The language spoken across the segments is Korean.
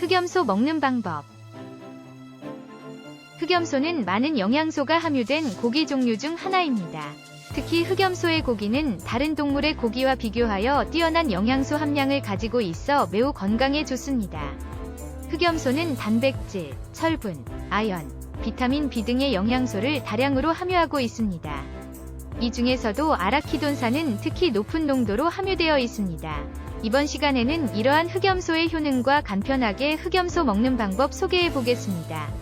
흑염소 먹는 방법. 흑염소는 많은 영양소가 함유된 고기 종류 중 하나입니다. 특히 흑염소의 고기는 다른 동물의 고기와 비교하여 뛰어난 영양소 함량을 가지고 있어 매우 건강에 좋습니다. 흑염소는 단백질, 철분, 아연, 비타민 B 등의 영양소를 다량으로 함유하고 있습니다. 이 중에서도 아라키돈산은 특히 높은 농도로 함유되어 있습니다. 이번 시간에는 이러한 흑염소의 효능과 간편하게 흑염소 먹는 방법 소개해 보겠습니다.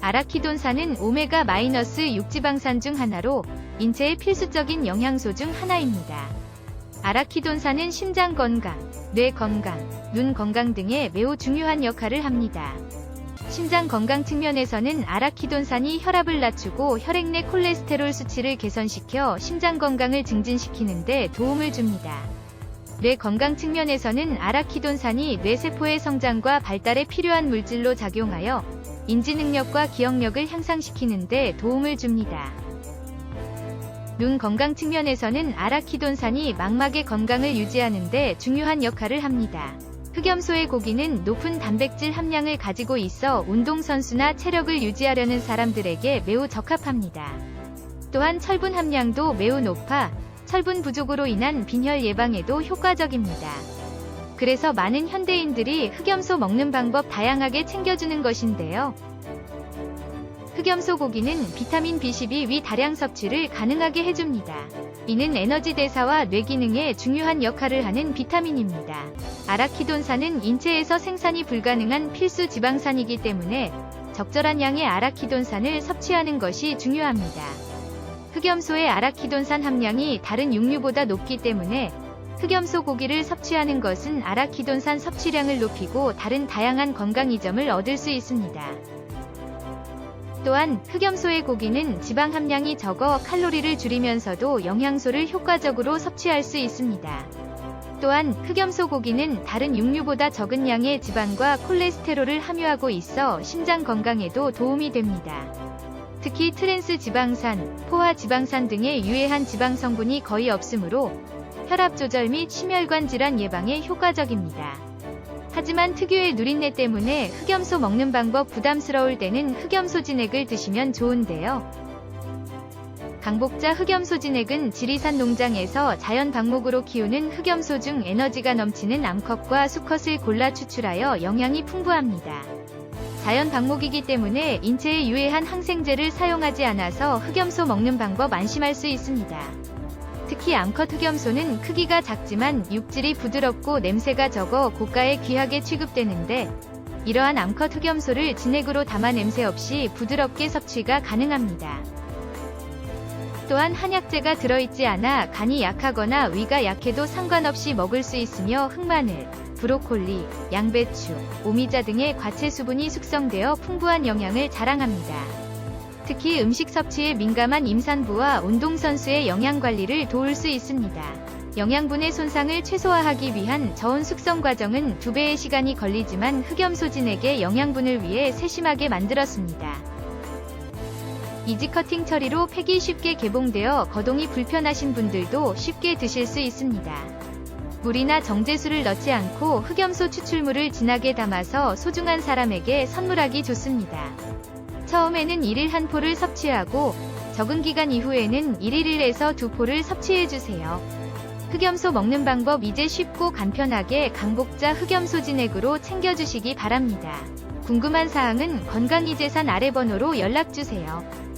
아라키돈산은 오메가-6 지방산 중 하나로 인체의 필수적인 영양소 중 하나입니다. 아라키돈산은 심장 건강, 뇌 건강, 눈 건강 등에 매우 중요한 역할을 합니다. 심장 건강 측면에서는 아라키돈산이 혈압을 낮추고 혈액 내 콜레스테롤 수치를 개선시켜 심장 건강을 증진시키는 데 도움을 줍니다. 뇌 건강 측면에서는 아라키돈산이 뇌세포의 성장과 발달에 필요한 물질로 작용하여 인지 능력과 기억력을 향상시키는 데 도움을 줍니다. 눈 건강 측면에서는 아라키돈산이 망막의 건강을 유지하는 데 중요한 역할을 합니다. 흑염소의 고기는 높은 단백질 함량을 가지고 있어 운동선수나 체력을 유지하려는 사람들에게 매우 적합합니다. 또한 철분 함량도 매우 높아 철분 부족으로 인한 빈혈 예방에도 효과적입니다. 그래서 많은 현대인들이 흑염소 먹는 방법 다양하게 챙겨주는 것인데요. 흑염소 고기는 비타민 B12 위 다량 섭취를 가능하게 해줍니다. 이는 에너지 대사와 뇌 기능에 중요한 역할을 하는 비타민입니다. 아라키돈산은 인체에서 생산이 불가능한 필수 지방산이기 때문에 적절한 양의 아라키돈산을 섭취하는 것이 중요합니다. 흑염소의 아라키돈산 함량이 다른 육류보다 높기 때문에 흑염소 고기를 섭취하는 것은 아라키돈산 섭취량을 높이고 다른 다양한 건강 이점을 얻을 수 있습니다. 또한 흑염소의 고기는 지방 함량이 적어 칼로리를 줄이면서도 영양소를 효과적으로 섭취할 수 있습니다. 또한 흑염소 고기는 다른 육류보다 적은 양의 지방과 콜레스테롤을 함유하고 있어 심장 건강에도 도움이 됩니다. 특히 트랜스 지방산, 포화 지방산 등의 유해한 지방 성분이 거의 없으므로 혈압 조절 및 심혈관 질환 예방에 효과적입니다. 하지만 특유의 누린내 때문에 흑염소 먹는 방법 부담스러울 때는 흑염소 진액을 드시면 좋은데요. 강복자 흑염소 진액은 지리산 농장에서 자연 방목으로 키우는 흑염소 중 에너지가 넘치는 암컷과 수컷을 골라 추출하여 영양이 풍부합니다. 자연 방목이기 때문에 인체에 유해한 항생제를 사용하지 않아서 흑염소 먹는 방법 안심할 수 있습니다. 특히 암컷 흑염소는 크기가 작지만 육질이 부드럽고 냄새가 적어 고가에 귀하게 취급되는데 이러한 암컷 흑염소를 진액으로 담아 냄새 없이 부드럽게 섭취가 가능합니다. 또한 한약재가 들어있지 않아 간이 약하거나 위가 약해도 상관없이 먹을 수 있으며 흑마늘, 브로콜리, 양배추, 오미자 등의 과채 수분이 숙성되어 풍부한 영양을 자랑합니다. 특히 음식 섭취에 민감한 임산부와 운동선수의 영양 관리를 도울 수 있습니다. 영양분의 손상을 최소화하기 위한 저온 숙성 과정은 두 배의 시간이 걸리지만 흑염소진에게 영양분을 위해 세심하게 만들었습니다. 이지 커팅 처리로 팩이 쉽게 개봉되어 거동이 불편하신 분들도 쉽게 드실 수 있습니다. 물이나 정제수를 넣지 않고 흑염소 추출물을 진하게 담아서 소중한 사람에게 선물하기 좋습니다. 처음에는 1일 한 포를 섭취하고 적은 기간 이후에는 1일 1에서 2포를 섭취해주세요. 흑염소 먹는 방법 이제 쉽고 간편하게 강복자 흑염소 진액으로 챙겨주시기 바랍니다. 궁금한 사항은 건강이재산 아래 번호로 연락주세요.